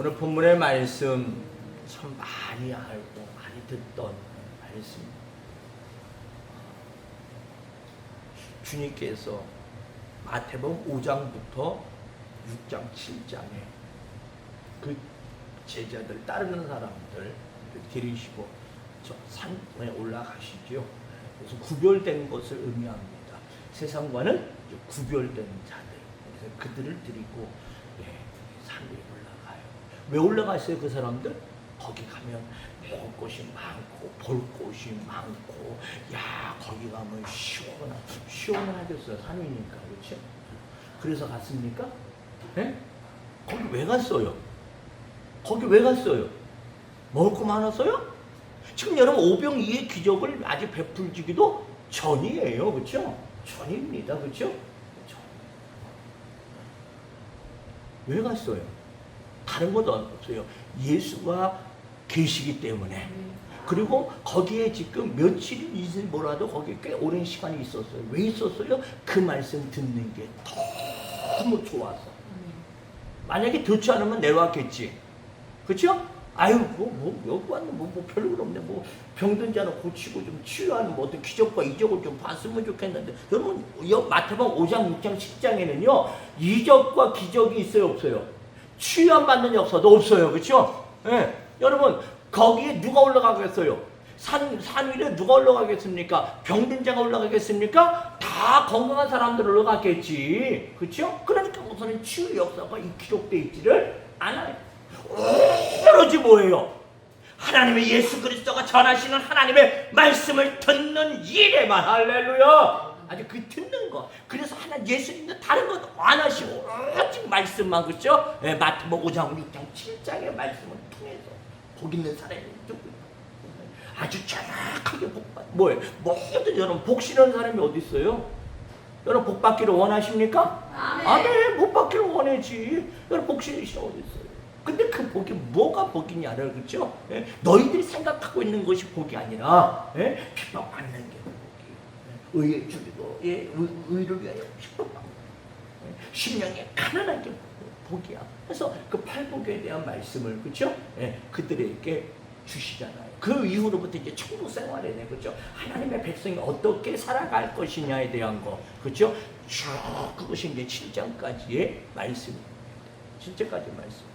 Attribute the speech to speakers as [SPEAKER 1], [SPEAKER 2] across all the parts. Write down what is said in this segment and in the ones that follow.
[SPEAKER 1] 오늘 본문의 말씀 참 많이 알고 많이 듣던 말씀. 주님께서 마태복음 5장부터 6장 7장에 그 제자들 따르는 사람들 기리시고 저 산에 올라가시죠. 그래서 구별된 것을 의미합니다. 세상과는 구별된 자들. 그래서 그들을 드리고. 왜 올라갔어요 그 사람들? 거기 가면 먹을 것이 많고 볼 곳이 많고 야 거기 가면 시원하 시원하겠어요 산이니까 그렇죠? 그래서 갔습니까? 예? 거기 왜 갔어요? 거기 왜 갔어요? 먹을 거 많았어요? 지금 여러분 오병이의 기적을 아직 베풀지기도 전이에요, 그렇죠? 전입니다, 그렇죠? 전. 왜 갔어요? 다른 것도 없어요. 예수가 계시기 때문에. 그리고 거기에 지금 며칠이지 뭐라도 거기에 꽤 오랜 시간이 있었어요. 왜 있었어요? 그 말씀 듣는 게 너무 좋아서. 만약에 듣지 않으면 내려왔겠지. 그렇죠? 아유, 뭐, 뭐, 여기 왔는 뭐, 뭐 별로 없네. 뭐, 병든 자는 고치고 좀 치유하는 뭐 어떤 기적과 이적을 좀 봤으면 좋겠는데. 여러분, 여, 마태복음 5장, 6장, 10장에는요, 이적과 기적이 있어요, 없어요? 치유함 받는 역사도 없어요. 그렇죠? 예. 여러분, 거기에 누가 올라가겠어요? 산, 산 위에 누가 올라가겠습니까? 병든 자가 올라가겠습니까? 다 건강한 사람들 올라갔겠지. 그렇죠? 그러니까 우선은 치유 역사가 이 기록돼 있지를 않아요. 오로지 뭐예요? 하나님의 예수 그리스도가 전하시는 하나님의 말씀을 듣는 일에만 할렐루야. 아주 그 듣는 거. 그래서 하나 예수님도 다른 것안 하시고 오직 말씀만 그렇죠? 예, 마태복음 5장, 6장, 7장의 말씀을 통해서 복 있는 사람이 누구? 아주 정확하게 복받. 뭐예요? 모든 여러분 복 싫은 사람이 어디 있어요? 여러분 복 받기를 원하십니까? 아멘. 복 받기를 원하지. 여러분 복 싫은 시 어디 있어요? 근데 그 복이 뭐가 복이냐를 그렇죠? 예? 너희들이 생각하고 있는 것이 복이 아니라 예? 핍박받는 게 의의 주기도 예? 의, 의를 위하여 핍박받는 예? 심령에 가난한 게 복이야. 그래서 그 팔복에 대한 말씀을 그렇죠? 예? 그들에게 주시잖아요. 그 이후로부터 이제 천국 생활에 대해 그렇죠? 하나님의 백성이 어떻게 살아갈 것이냐에 대한 거 그렇죠? 쭉 그것이 이제 7장까지의 말씀입니다. 7장까지 말씀.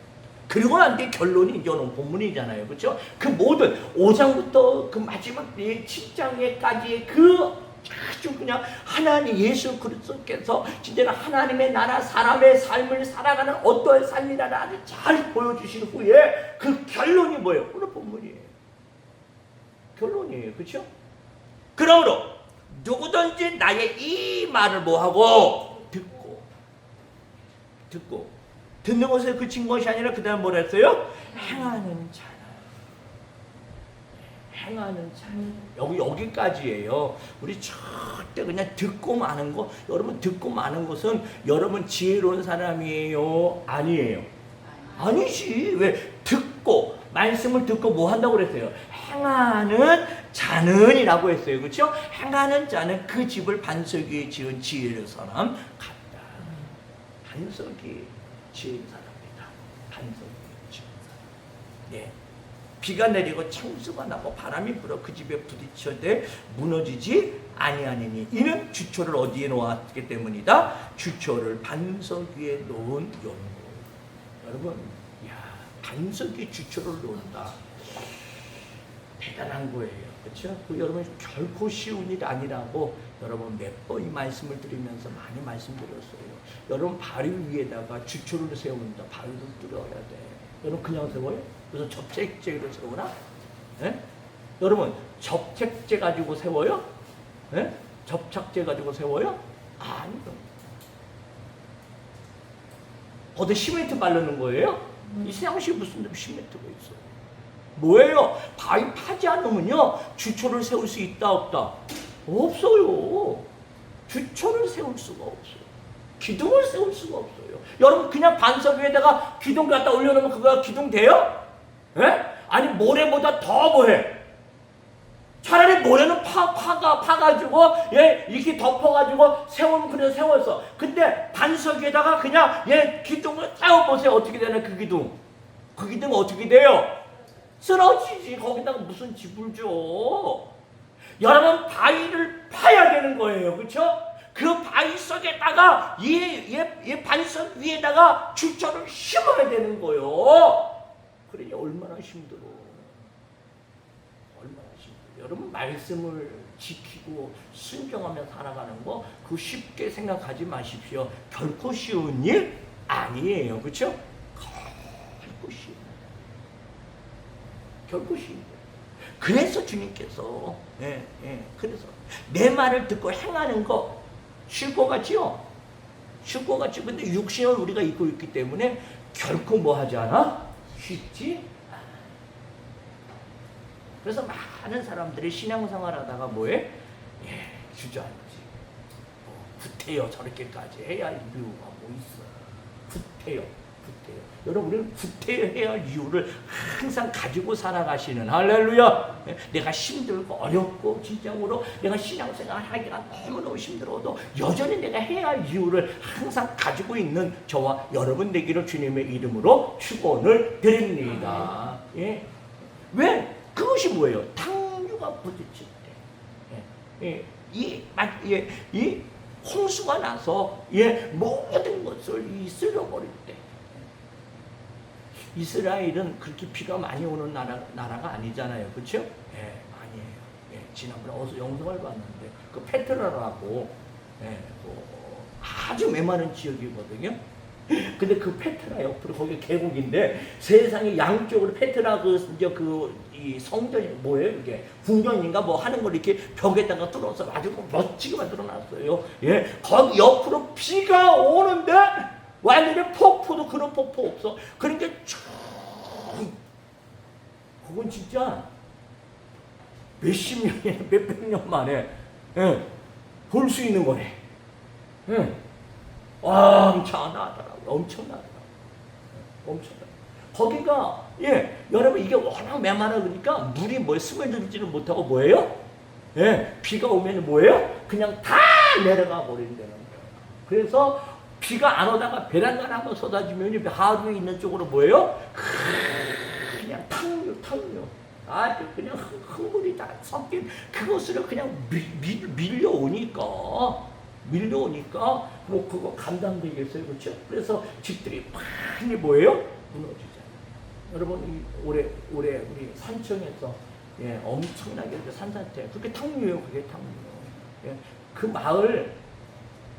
[SPEAKER 1] 그리고 난 뒤에 결론이 이제 오늘 본문이잖아요. 그렇죠? 그 모든 5장부터 그 마지막 7장에까지의 그 아주 그냥 하나님 예수 그리스도께서 진짜로 하나님의 나라 사람의 삶을 살아가는 어떠한 삶이라는 아주 잘 보여주신 후에 그 결론이 뭐예요? 오늘 본문이에요. 결론이에요. 그렇죠? 그러므로 누구든지 나의 이 말을 뭐하고 듣고 듣고 듣는 것에 그친 것이 아니라 그 다음 뭐라 했어요? 행하는 자라. 행하는 자. 여기 여기까지예요. 우리 절대 그냥 듣고 마는 거. 여러분 듣고 마는 것은 여러분 지혜로운 사람이에요. 아니에요. 아니지. 왜 듣고 말씀을 듣고 뭐 한다고 그랬어요? 행하는 자는이라고 했어요. 그렇죠? 행하는 자는 그 집을 반석 위에 지은 지혜로운 사람 같다. 반석이 지은 사람이다. 반석 위에 지은 사람. 예. 비가 내리고 창수가 나고 바람이 불어 그 집에 부딪혀대 무너지지 아니하니니 이는 주초를 어디에 놓았기 때문이다. 주초를 반석 위에 놓은 연고. 여러분, 야 반석 위에 주초를 놓는다. 대단한 거예요. 그렇죠? 그 여러분 결코 쉬운 일이 아니라고 여러분 몇 번 이 말씀을 드리면서 많이 말씀드렸어요. 여러분 바위 위에다가 주초를 세운다. 바위를 뚫어야 돼. 여러분 그냥 세워요? 그래서 접착제로 세우나? 예? 여러분 접착제 가지고 세워요? 예? 접착제 가지고 세워요? 아니요. 어디 시멘트 바르는 거예요? 이 세상시 무슨 시멘트가 있어? 뭐예요? 바위 파지 않으면요 주초를 세울 수 있다 없다? 없어요. 주초를 세울 수가 없어요. 기둥을 세울 수가 없어요. 여러분 그냥 반석 위에다가 기둥 갖다 올려놓으면 그거가 기둥 돼요? 예? 아니 모래보다 더 뭐해? 차라리 모래는 파, 파가, 파가지고, 예, 이렇게 덮어가지고 세우면 그래 세웠어. 근데 반석 위에다가 그냥, 예, 기둥을 세워보세요. 어떻게 되나, 그 기둥. 거기 되면 어떻게 돼요? 쓰러지지. 거기다가 무슨 집을 줘? 여러분 바위를 파야 되는 거예요. 그렇죠? 그 바위 속에다가 얘얘얘 반석 위에다가 주처를 심어야 되는 거예요. 그러니 얼마나 힘들어. 얼마나 힘들어. 여러분 말씀을 지키고 순종하며 살아가는 거 그 쉽게 생각하지 마십시오. 결코 쉬운 일 아니에요. 그렇죠? 결코 쉬운 결코 쉬운 일. 그래서 주님께서 예, 예, 그래서 내 말을 듣고 행하는 거 쉴 것 같지요? 쉴 것 같죠? 근데 육신을 우리가 입고 있기 때문에 결코 뭐 하지 않아? 쉽지. 그래서 많은 사람들이 신앙생활 하다가 뭐해? 예, 주저앉지. 뭐, 구태여 저렇게까지 해야 이유가 뭐 있어. 구태여, 구태여. 여러분, 우리는 구태여해야 할 이유를 항상 가지고 살아가시는 할렐루야. 예, 내가 힘들고 어렵고 진짜로 내가 신앙생활 하기가 너무너무 힘들어도 여전히 내가 해야 할 이유를 항상 가지고 있는 저와 여러분 되기를 주님의 이름으로 축원을 드립니다. 예. 왜? 그것이 뭐예요? 탕류가 부딪힐 때. 예. 예. 이, 마- 예. 이 홍수가 나서 예, 모든 것을 이 쓸어버릴 때. 이스라엘은 그렇게 비가 많이 오는 나라, 나라가 아니잖아요. 그렇죠? 예, 아니에요. 예, 지난번에 어서 영상을 봤는데 그 페트라라고 예, 뭐 아주 메마른 지역이거든요. 근데 그 페트라 옆으로 거기 계곡인데 세상에 양쪽으로 페트라 그 그이 성전이 뭐예요 이게 궁전인가 뭐 하는 걸 이렇게 벽에다가 뚫어서 아주 뭐 멋지게 만들어 놨어요. 예, 거기 옆으로 비가 오는데 완전히 폭포도 그런 폭포 없어. 그러니까 쭉 그건 진짜 몇십 년이나 몇백 년 만에 예, 볼 수 있는 거네. 예. 엄청나더라고요. 엄청나더라고요. 엄청나. 거기가 예 여러분 이게 워낙 메마르 그러니까 물이 뭐 스며들지는 못하고 뭐예요? 예 비가 오면 뭐예요? 그냥 다 내려가 버린다는 거예요. 그래서 비가 안 오다가 베란다에 한번 쏟아지면 하루에 있는 쪽으로 뭐예요? 그냥 탕류 탕류. 아주 그냥 흙- 흙물이 다 섞인 그것으로 그냥 밀, 밀, 밀려오니까. 밀려오니까 뭐 그거 감당되겠어요. 그렇죠? 그래서 집들이 많이 뭐예요? 무너지잖아요. 여러분 이 올해 올해 우리 산청에서 예, 엄청나게 그 산사태 그게 탕류예요. 그게 탕류. 예, 그 마을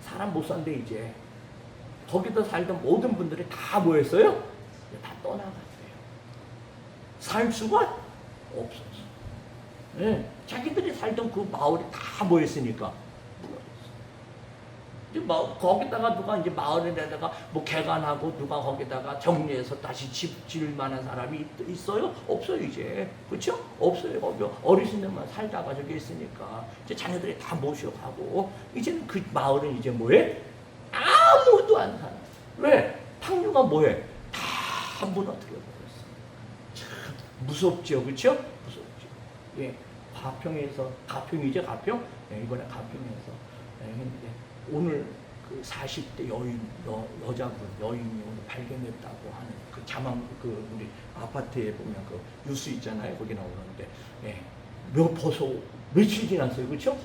[SPEAKER 1] 사람 못 산대 이제 거기서 살던 모든 분들이 다 뭐했어요? 다 떠나갔어요 살 수가 없었어. 예, 자기들이 살던 그 마을이 다 마, 거기다가 누가 이제 마을에다가 뭐 개간하고 누가 거기다가 정리해서 다시 집 지을 만한 사람이 있, 있어요? 없어요 이제. 그렇죠? 없어요. 어르신들만 살다가 저기 있으니까 이제 자녀들이 다 모셔가고 이제는 그 마을은 이제 뭐해? 아무도 안 살아. 왜? 탕류가 뭐해? 다 무너뜨려 버렸어. 참 무섭죠, 그렇죠? 무섭죠. 예, 가평에서 가평이죠, 가평. 예, 이번에 가평에서 예, 했는데 오늘 그 40대 여인 여, 여자분 여인이 오늘 발견됐다고 하는 그 자망 그 우리 아파트에 보면 그 뉴스 있잖아요, 거기 나오는데 예, 몇 벌써 며칠 지났어요, 그렇죠?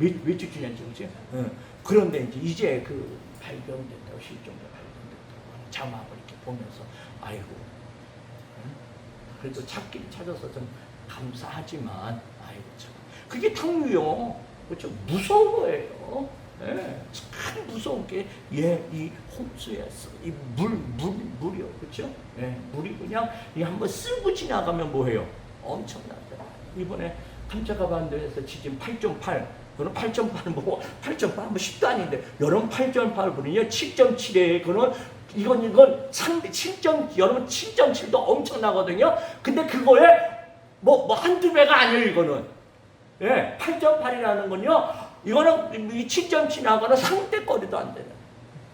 [SPEAKER 1] 예, 몇, 며칠 지났죠, 그렇죠? 예, 그런데 이제 이제 그 발견됐다고 실종자 발견됐다고 하는 자막을 이렇게 보면서 아이고. 응? 그래도 찾긴 찾아서 좀 감사하지만 아이고 참. 그게 탕류요. 그렇죠? 무서운 거예요. 예, 참 무서운 게예이 홍수였어 이물 물 물이요. 그렇죠? 예. 물이 그냥 이 한번 쓸고 지나가면 뭐해요? 엄청나죠 이번에 탐자가 반도에서 지진 8.8 그는 8.8은 뭐 8.8은 뭐 10도 아닌데 여러분 8.8 분이요 7.7에 그는 이건 이건 상대 7점 여러분 7.7도 엄청나거든요. 근데 그거에 뭐 뭐 한두 배가 아니에요 이거는. 예, 8.8이라는 건요. 이거는 이 7.7하고는 상대거리도 안 되는.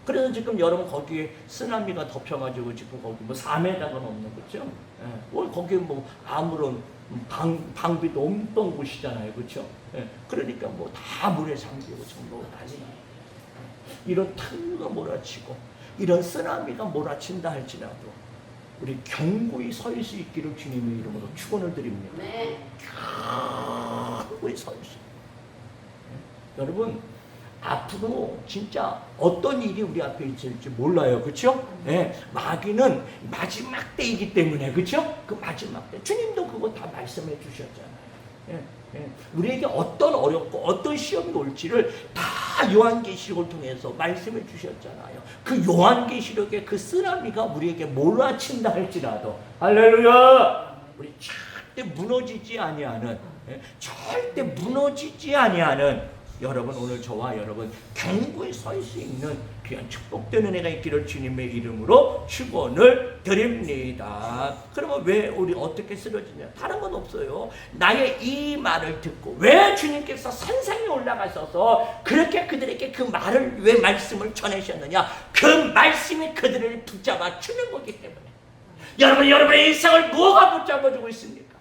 [SPEAKER 1] 그래서 지금 여러분 거기에 쓰나미가 덮여가지고 지금 거기 뭐 4m가 넘는 거죠. 예, 뭐 거기 뭐 아무런 방, 방비도 없던 곳이잖아요, 그렇죠? 예, 그러니까 뭐 다 물에 잠기고 전부 난리. 이런 탕류가 몰아치고 이런 쓰나미가 몰아친다 할지라도 우리 견고히 설 수 있기를 주님의 이름으로 축원을 드립니다.
[SPEAKER 2] 네.
[SPEAKER 1] 견고히 설 수. 여러분 앞으로 진짜 어떤 일이 우리 앞에 있을지 몰라요. 그렇죠? 예. 마귀는 마지막 때이기 때문에 그렇죠? 그 마지막 때 주님도 그거 다 말씀해 주셨잖아요. 예. 예. 우리에게 어떤 어렵고 어떤 시험이 올지를 다 요한계시록을 통해서 말씀해 주셨잖아요. 그 요한계시록의 그 쓰나미가 우리에게 몰아친다 할지라도 할렐루야. 우리 절대 무너지지 아니하는 예? 절대 무너지지 아니하는 여러분 오늘 저와 여러분 견고히 설수 있는 귀한 축복된 은혜가 있기를 주님의 이름으로 축원을 드립니다. 그러면 왜 우리 어떻게 쓰러지냐? 다른 건 없어요. 나의 이 말을 듣고 왜 주님께서 산상에 올라가셔서 그렇게 그들에게 그 말을 왜 말씀을 전하셨느냐? 그 말씀이 그들을 붙잡아 주는 거기 때문에. 여러분 여러분의 일상을 뭐가 붙잡아 주고 있습니까?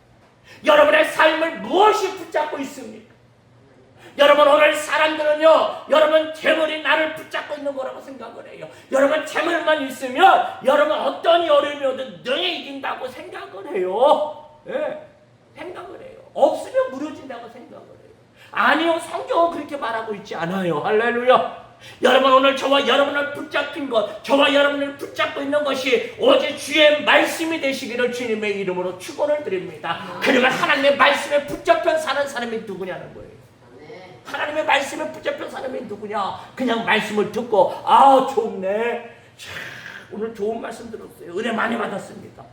[SPEAKER 1] 여러분의 삶을 무엇이 붙잡고 있습니까? 여러분 오늘 사람들은요 여러분 재물이 나를 붙잡고 있는 거라고 생각을 해요. 여러분 재물만 있으면 여러분 어떤 어려움이 오든 능히 이긴다고 생각을 해요. 예, 생각을 해요. 없으면 무너진다고 생각을 해요. 아니요 성경은 그렇게 말하고 있지 않아요. 할렐루야. 여러분 오늘 저와 여러분을 붙잡힌 것 저와 여러분을 붙잡고 있는 것이 오직 주의 말씀이 되시기를 주님의 이름으로 축원을 드립니다. 그러면 하나님의 말씀에 붙잡혀 사는 사람이 누구냐는 거예요.
[SPEAKER 2] 네.
[SPEAKER 1] 하나님의 말씀에 붙잡힌 사람이 누구냐? 그냥 말씀을 듣고 아 좋네. 참, 오늘 좋은 말씀 들었어요. 은혜 많이 받았습니다.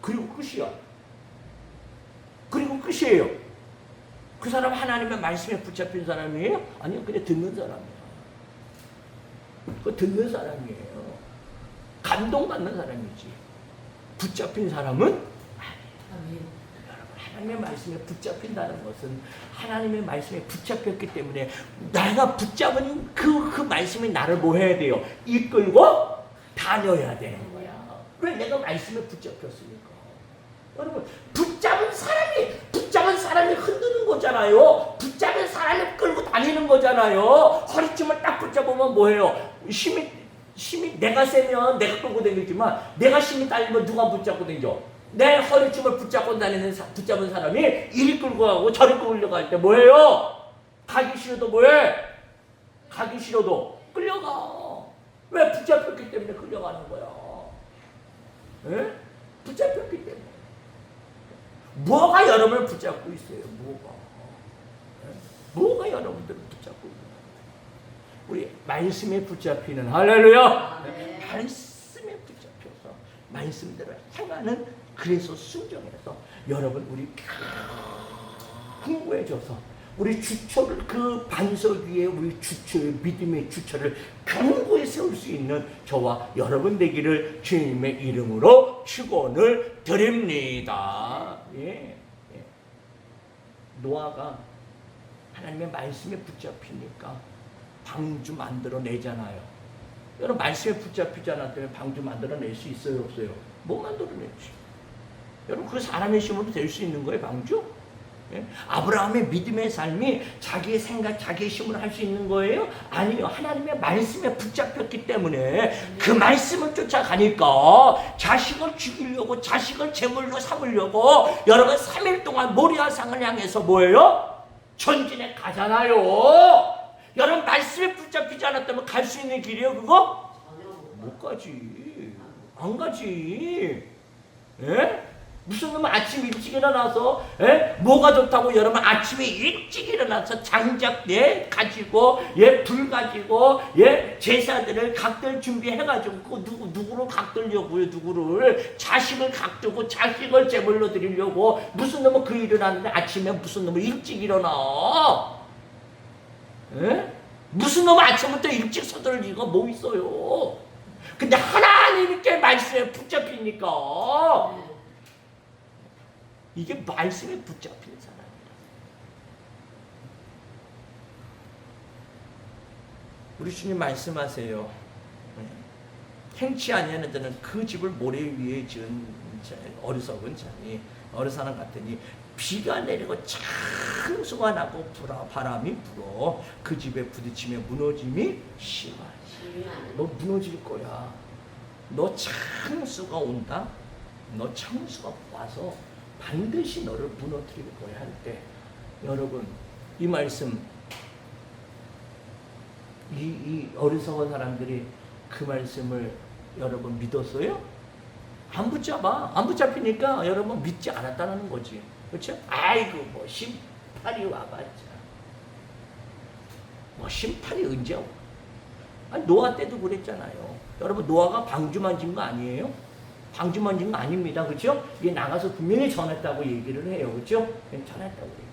[SPEAKER 1] 그리고 끝이야. 그리고 끝이에요. 그 사람 하나님의 말씀에 붙잡힌 사람이에요? 아니요, 그냥 듣는 사람이에요. 그 듣는 사람이에요. 감동받는 사람이지. 붙잡힌 사람은. 여러분 하나님의 말씀에 붙잡힌다는 것은 하나님의 말씀에 붙잡혔기 때문에 내가 붙잡은 그, 그 말씀이 나를 뭐 해야 돼요? 이끌고 다녀야 되는 거야. 왜 내가 말씀에 붙잡혔으니까. 여러분 붙잡은 사람이 붙잡은 사람이 흔드는 거잖아요. 붙잡은 사람이 끌고 다니는 거잖아요. 허리춤을 딱 붙잡으면 뭐예요? 힘이 힘이 내가 세면 내가 끌고 다니지만 내가 힘이 딸리면 누가 붙잡고 다니죠? 내 허리춤을 붙잡고 다니는 사- 붙잡은 사람이 이리 끌고 가고 저리 끌려 갈 때 뭐예요? 가기 싫어도 뭐해? 가기 싫어도 끌려가. 왜 붙잡혔기 때문에 끌려가는 거야? 예? 붙잡혔기 때문에. 뭐가 여러분을 붙잡고 있어요? 뭐가? 예? 뭐가 여러분들을 붙잡고 거예요? 우리 말씀에 붙잡히는 할렐루야.
[SPEAKER 2] 네.
[SPEAKER 1] 말씀에 붙잡혀서 말씀대로 행하는 그래서 순종해서 여러분 우리 풍부해져서 우리 주초를 그 반석 위에 우리 주초의 믿음의 주초를 견고히 세울 수 있는 저와 여러분 되기를 주님의 이름으로 축원을 드립니다. 예. 예. 노아가 하나님의 말씀에 붙잡히니까 방주 만들어 내잖아요. 여러분 말씀에 붙잡히지 않았다면 방주 만들어 낼 수 있어요 없어요? 못 만들어내지. 여러분 그 사람의 힘으로 될 수 있는 거예요 방주? 예? 아브라함의 믿음의 삶이 자기의 생각, 자기의 힘으로 할 수 있는 거예요? 아니요. 하나님의 말씀에 붙잡혔기 때문에 그 말씀을 쫓아가니까 자식을 죽이려고 자식을 제물로 삼으려고 여러분 3일 동안 모리아상을 향해서 뭐예요? 전진에 가잖아요. 여러분 말씀에 붙잡히지 않았다면 갈 수 있는 길이에요 그거?
[SPEAKER 2] 못
[SPEAKER 1] 가지. 안 가지. 예? 무슨 놈은 아침 일찍 일어나서 예? 뭐가 좋다고 여러분 아침에 일찍 일어나서 장작 예 가지고 예불 가지고 예 제사들을 각들 준비해 가지고 그 누구 누구를 각들려고요 누구를 자식을 각두고 자식을 제물로 드리려고 무슨 놈은 그 일을 하는데 아침에 무슨 놈은 일찍 일어나 예? 무슨 놈 아침부터 일찍 서둘리고 뭐 있어요? 근데 하나님께 말씀에 붙잡히니까
[SPEAKER 2] 네.
[SPEAKER 1] 이게 말씀에 붙잡힌 사람이다. 우리 주님 말씀하세요. 네. 행치 아니하는 자는 그 집을 모래 위에 지은 자, 어리석은 자니 어느 사람 같으니 비가 내리고 창수가 나고 불어, 바람이 불어 그 집에 부딪히며 무너짐이 심하지. 너 무너질 거야. 너 창수가 온다. 너 창수가 와서 반드시 너를 무너뜨릴 거야 할 때 여러분 이 말씀 이, 이 어리석은 사람들이 그 말씀을 여러분 믿었어요? 안 붙잡아. 안 붙잡히니까 여러분 믿지 않았다는 거지. 그렇죠? 아이고 뭐 심판이 와봤자. 뭐 심판이 언제 와? 아니, 노아 때도 그랬잖아요. 여러분 노아가 방주 만 진 거 아니에요? 방주 만진 거 아닙니다. 그렇죠? 얘 나가서 분명히 전했다고 얘기를 해요. 그렇죠? 전했다고 얘기해요.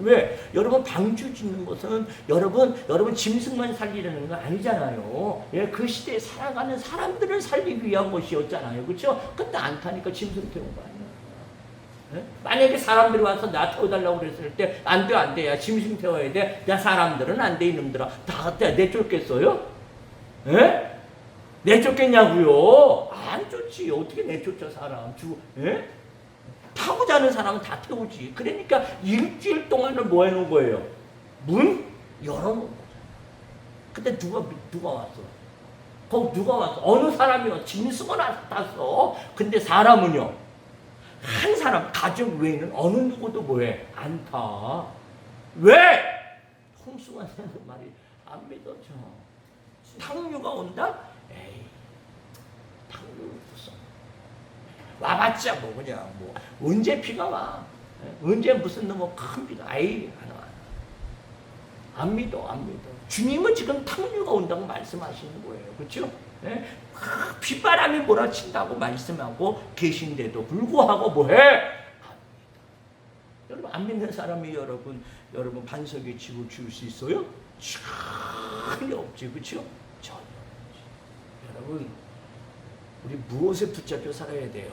[SPEAKER 1] 왜? 여러분 방주 짓는 것은 여러분 여러분 짐승만 살리려는 거 아니잖아요. 예, 그 시대에 살아가는 사람들을 살리기 위한 것이었잖아요. 그렇죠? 근데 안 타니까 짐승 태운 거 아니야. 예? 만약에 사람들이 와서 나 태워달라고 그랬을 때 안 돼, 안 돼. 야, 짐승 태워야 돼. 야, 사람들은 안 돼, 이놈들아. 다 내쫓겠어요? 예? 내쫓겠냐고요? 안 좋지. 어떻게 내쫓아, 사람. 주, 예? 타고 자는 사람은 다 태우지. 그러니까 일주일 동안을 뭐 해놓은 거예요? 문 열어놓은 거죠. 근데 누가 누가 왔어? 거기 누가 왔어? 어느 사람이요? 짐승은 안 탔어. 근데 사람은요? 한 사람 가족 외에는 어느 누구도 뭐해? 안 타. 왜? 홍수가 되는 말이 안 믿어져. 탕류가 온다? 에이, 탕류 무슨? 와봤자 뭐 그냥 뭐 언제 비가 와? 예? 언제 무슨 뭐큰 비가 아이 안 와. 안 믿어 안 믿어. 주님은 지금 탕류가 온다고 말씀하시는 거예요. 그렇죠? 예? 아, 빗바람이 몰아친다고 말씀하고 계신데도 불구하고 뭐해? 여러분 안 믿는 사람이 여러분 여러분 반석에 집을 지을 수 있어요? 전혀 없지 그렇죠? 여러분 우리 무엇에 붙잡혀 살아야 돼요?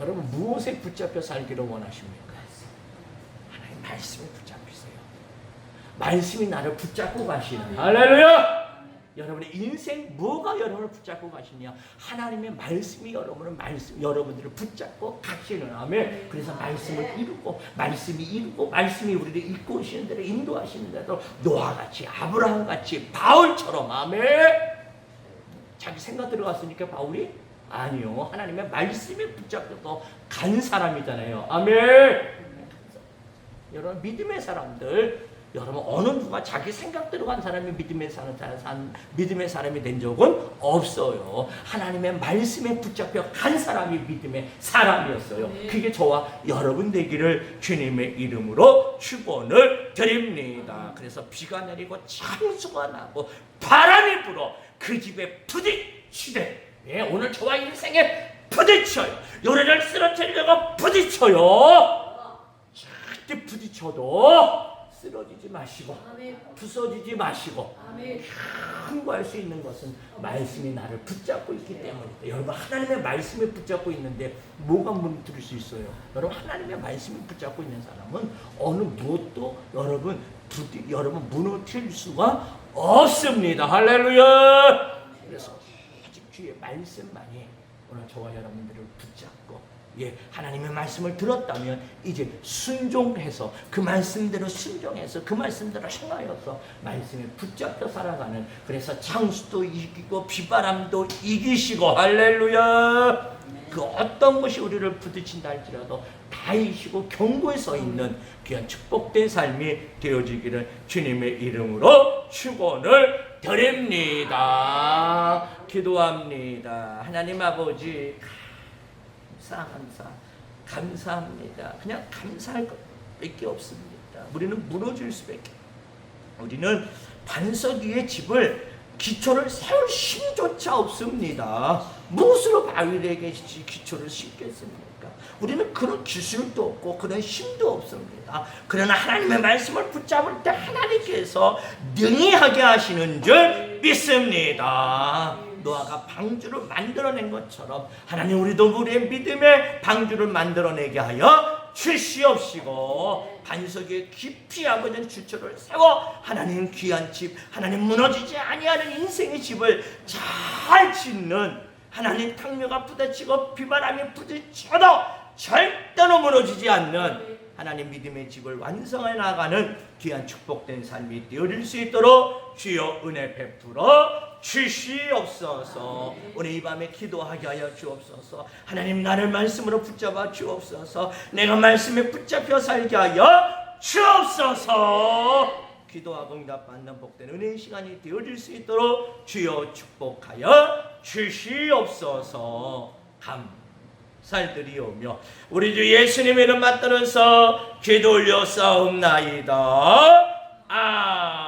[SPEAKER 1] 여러분 무엇에 붙잡혀 살기를 원하십니까? 하나님 말씀에 붙잡히세요. 말씀이 나를 붙잡고 가시는 할렐루야! 여러분의 인생 뭐가 여러분을 붙잡고 가시냐? 하나님의 말씀이 여러분을 말씀 여러분들을 붙잡고 가시는 아멘. 그래서 말씀을 이루고 말씀이 이루고 말씀이 우리를 이끌고 오시는 대로 인도하시는 대로 노아 같이 아브라함 같이 바울처럼 아멘. 자기 생각 들어갔으니까 바울이 아니요 하나님의 말씀에 붙잡혀서 간 사람이잖아요. 아멘! 여러분 믿음의 사람들 여러분 어느 누가 자기 생각 들어간 사람이 믿음의 사람, 산, 믿음의 사람이 된 적은 없어요. 하나님의 말씀에 붙잡혀 간 사람이 믿음의 사람이었어요.
[SPEAKER 2] 네.
[SPEAKER 1] 그게 저와 여러분 되기를 주님의 이름으로 축원을 드립니다. 그래서 비가 내리고 창수가 나고 바람이 불어 그 집에 부딪히되 예, 오늘 저와 인생에 부딪혀요. 요래를 쓰러뜨리려고 부딪혀요. 절대 부딪혀도 쓰러지지 마시고. 부서지지 마시고. 항구할 수 있는 것은 말씀이 나를 붙잡고 있기 때문이다. 여러분 하나님의 말씀에 붙잡고 있는데 뭐가 무너뜨릴 수 있어요? 여러분 하나님의 말씀에 붙잡고 있는 사람은 어느 무엇도 여러분 부디, 여러분 무너뜨릴 수가 없습니다. 할렐루야. 그래서 오직 주의 말씀만이 오늘 저와 여러분들을 붙잡고 예 하나님의 말씀을 들었다면 이제 순종해서 그 말씀대로 순종해서 그 말씀대로 행하여서 말씀에 붙잡혀 살아가는 그래서 장수도 이기고 비바람도 이기시고 할렐루야 그 어떤 것이 우리를 부딪힌다 할지라도 다 이기시고 경고에 서 있는 귀한 축복된 삶이 되어지기를 주님의 이름으로 축원을 드립니다. 기도합니다. 하나님 아버지 감사 감사 감사합니다. 그냥 감사할 것밖에 없습니다. 우리는 무너질 수밖에. 우리는 반석 위에 집을 기초를 세울 힘조차 없습니다. 무엇으로 바위에게 기초를 심겠습니까? 우리는 그런 기술도 없고 그런 힘도 없습니다. 그러나 하나님의 말씀을 붙잡을 때 하나님께서 능히 하게 하시는 줄 믿습니다. 노아가 방주를 만들어낸 것처럼 하나님 우리도 우리의 믿음의 방주를 만들어내게 하여 주시옵시고 반석에 깊이 아버지 주초를 세워 하나님 귀한 집 하나님 무너지지 아니하는 인생의 집을 잘 짓는 하나님 탕류가 부딪히고 비바람이 부딪혀도 절대로 무너지지 않는 하나님 믿음의 집을 완성해 나가는 귀한 축복된 삶이 되어질 수 있도록 주여 은혜 베풀어 주시옵소서. 우리 이 밤에 기도하게 하여 주옵소서. 하나님 나를 말씀으로 붙잡아 주옵소서. 내가 말씀에 붙잡혀 살게 하여 주옵소서. 기도하고 응답받는 복된 은혜의 시간이 되어질 수 있도록 주여 축복하여 주시옵소서. 감 살드리오며 우리 주 예수님의 이름 맞들어서 기도 올려 싸움나이다. 아.